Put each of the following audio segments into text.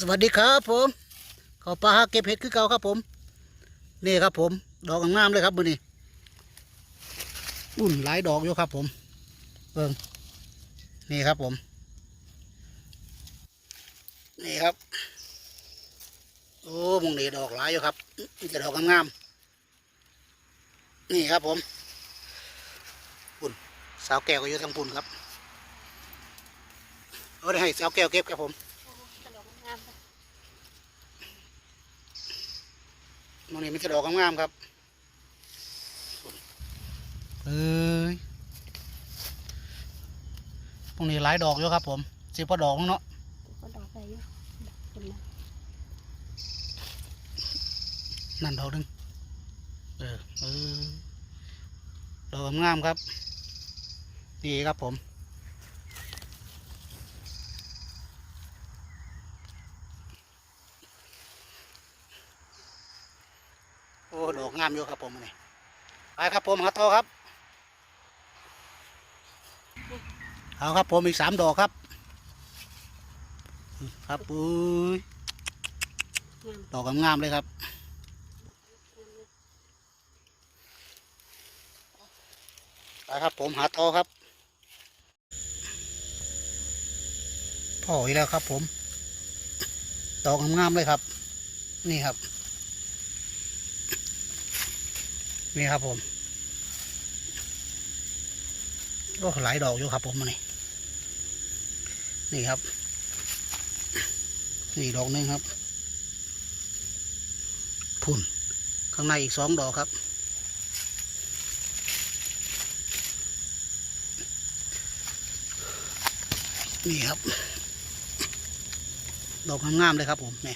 สวัสดีครับผมเขาปลาหาเก็บเห็ดคือเก่าครับผม นี่ครับผม ดอกงามๆเลยครับมือนี้อุ่นหลายดอกอยู่ครับผมเบิ่งนี่ครับผม นี่ครับ โอ้มงนี่ดอกหลายอยู่ครับจะดอกงามๆนี่ครับผมปุ่นสาวแก้วก็อยู่ทางปุ่นครับเอาได้ให้สาวแก้วเก็บครับผม มองนี่มันจะดอกงามๆครับเอ้ยพวกนี้หลายดอกอยู่ครับ ผมสิบกว่าดอกมั้งเนาะก็ดอกไปอยู่เป็นนะนั่นดอกหนึงเออเออดอกงามๆครับนี่ครับผม อ้ดอกงามอยู่ครับผมนี่ไปครับผมหาต่อครับเอาครับผมอีกสามดอกครับ ครับอุ้ยดอกงามเลยครับไปครับผมหาต่อครับพ่ออีกแล้วครับผมดอกงามๆเลยครับ นี่ครับ นี่ครับผมก็หลายดอกอยู่ครับผมมันนี่นี่ครับ นี่ดอกหนึงครับ พุ่น ข้างในอีกสองดอกครับ นี่ครับ ดอกงามๆเลยครับผมนี่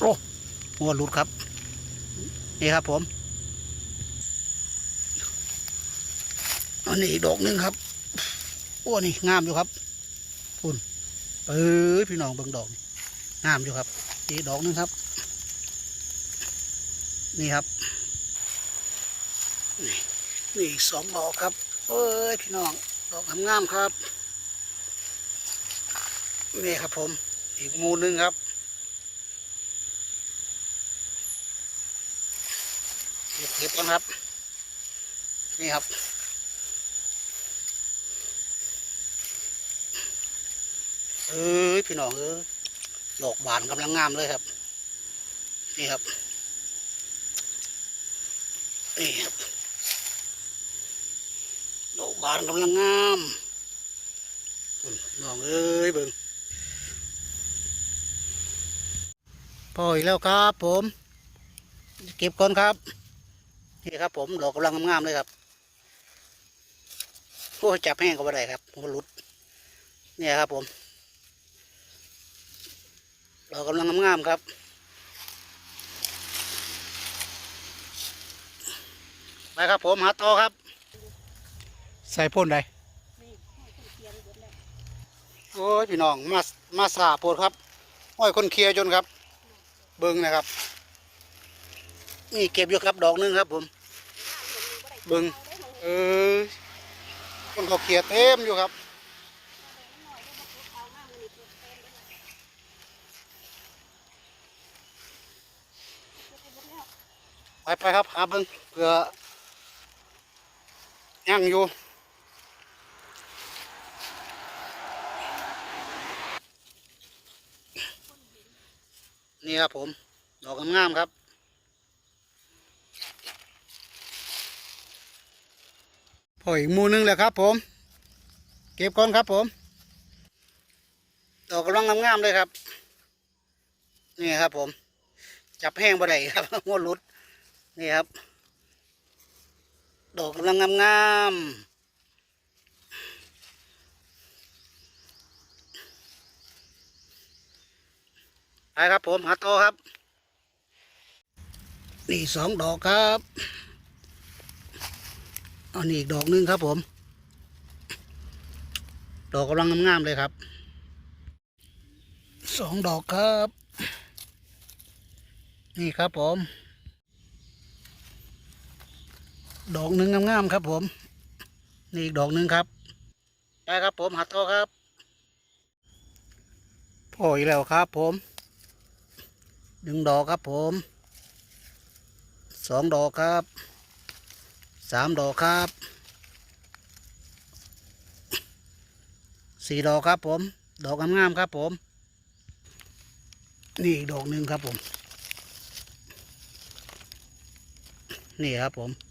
โอ้หัวหลุดครับ นี่ครับผม นนี้อีกดอกหนึงครับโอ้นี่งามอยู่ครับพุ่นเอ้ยพี่น้องเบิ่งดอกนี่งามอยู่ครับ อีกดอกหนึงครับ นี่ครับ นี่นี่อีกสองดอกครับเอ้ยพี่น้องดอกงามครับนี่ครับผม อีกมูหนึ่งครับเก็บเก็บก่อนครับ นี่ครับ เอ้ยพี่น้องเอ้ยดอกบานกำลังงามเลยครับ นี่ครับ นี่ครับ ดอกบานกำลังงามพุ่นน้องเอ้ยเบิ่งพออีกแล้วครับผม เก็บก่อนครับ นี่ครับผมดอกกำลังงามๆเลยครับโอ้จับแห้งก็ไม่ได้ครับมก็หลุด เนี่ยครับผม ดอกกำลังงามๆครับ ไปครับผมหาต่อครับ ใส่พ่นใดนี่ให้คนเคียงเบิดแล้วโอ้ยพี่น้องมามาสาโพดครับห้อยคนเคลียร์จนครับ เบิ้งนะครับ นี่เก็บอยู่ครับดอกหนึงครับผม เบิ่งเออคนเขาเคลียร์เต็มอยู่ครับ ไปไปครับหาเบิ้งเพื่อย่างอยู่นี่ครับผม ดอกงามๆครับพออีกหมูหนึงแล้วครับผม เก็บก่อนครับผม ดอกกำลังงามๆเลยครับ นี่ครับผม จับแห้งบ่ได้ครับหัวหลุด นี่ครับ ดอกกำลังงามๆไปครับผมหาโตอครับ นี่สองดอกครับอันนี้อีกดอกหนึงครับผม ดอกกำลังงามๆเลยครับ สองดอกครับ นี่ครับผม ดอกหนึ่งงามๆครับผม นี่อีกดอกหนึ่งครับไปครับผมหัดโตอครับพออีกแล้วครับผมหนึ่งดอกครับผมสองดอกครับสามดอกครับสี่ดอกครับผม ดอกงามๆครับผม นี่อีกดอกหนึ่งครับผม นี่ครับผม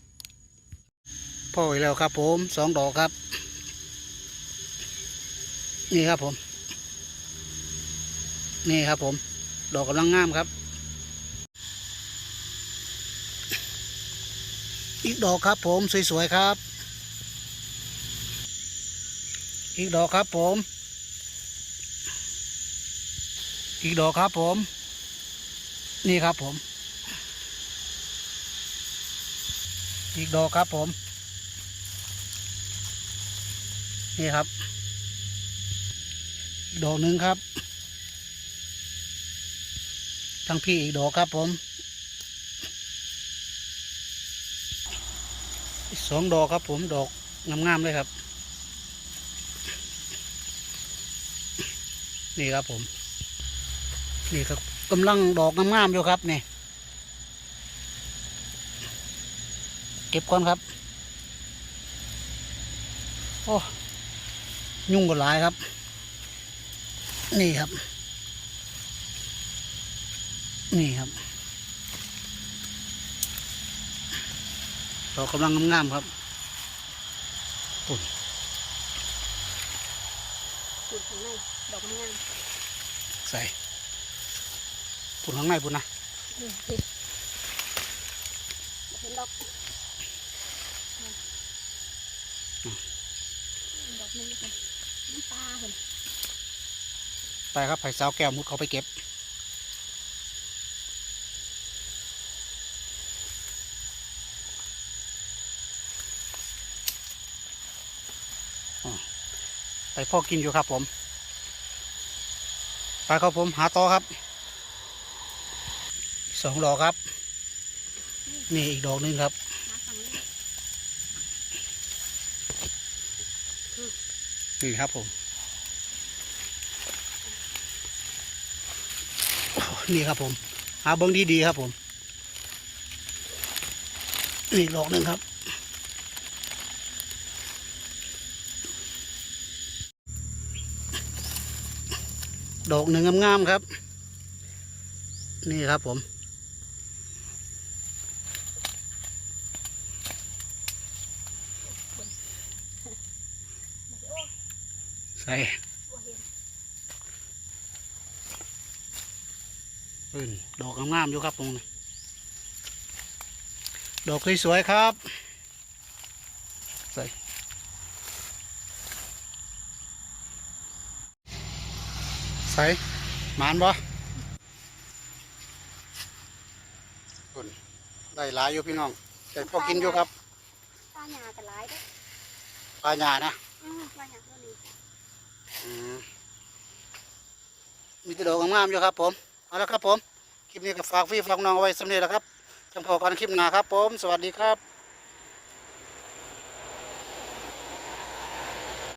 พ่ออีกแล้วครับ ผมสองดอกครับ นี่ครับผม นี่ครับผม ดอกกำลังงามครับ อีกดอกครับผมสวยๆครับ อีกดอกครับผม อีกดอกครับผม นี่ครับผม อีกดอกครับผม นี่ครับ ดอกหนึ่งครับทั้งพี่อีกดอกครับผมสองดอกครับผมดอกงามๆเลยครับ นี่ครับผม นี่ครับกำลังดอกงามๆอยู่ครับนี่เก็บก่อนครับ โอ้ ยุ่งกันหลายครับ นี่ครับ นี่ครับดอกกำลังงามๆครับปุ่นจุดข้างในดอกงามใส่ปุ่นข้างในปุ่นนะๆนี่เห็นเห็นดอกดอกนึงเลยน้ำ ปลาเห็นไปครับไผ่สาวแก้วมุดเขาไปเก็บ ไปพ่อกินอยู่ครับผม ไปครับผมหาต่อครับ สองดอกครับ นี่อีกดอกหนึ่งครับ มาฝั่งนี้ นี่ครับผม นี่ครับผม หาเบิ้งดีๆครับผมนี่อีกดอกหนึ่งครับ ดอกหนึ่งงามๆครับ นี่ครับผม ใส่บัวเห็นอืนดอกงามๆอยู่ครับตรงนี้ดอกสวยๆครับ ใส่ใส่หมานบ่คุณได้หลายอยู่พี่น้องแต่พอกินอยู่ครับปลาหยาแต่หลายเด้อปลาหยานะอืมปลาหยาตัวนี้อื มมีแต่ดอกงามอยู่ครับ ผม เอาละครับผม คลิปนี้ก็ฝากพี่ฝากน้องเอาไว้สำเร็จแล้วครับจังพอกันคลิปหน้าครับผม สวัสดีครับ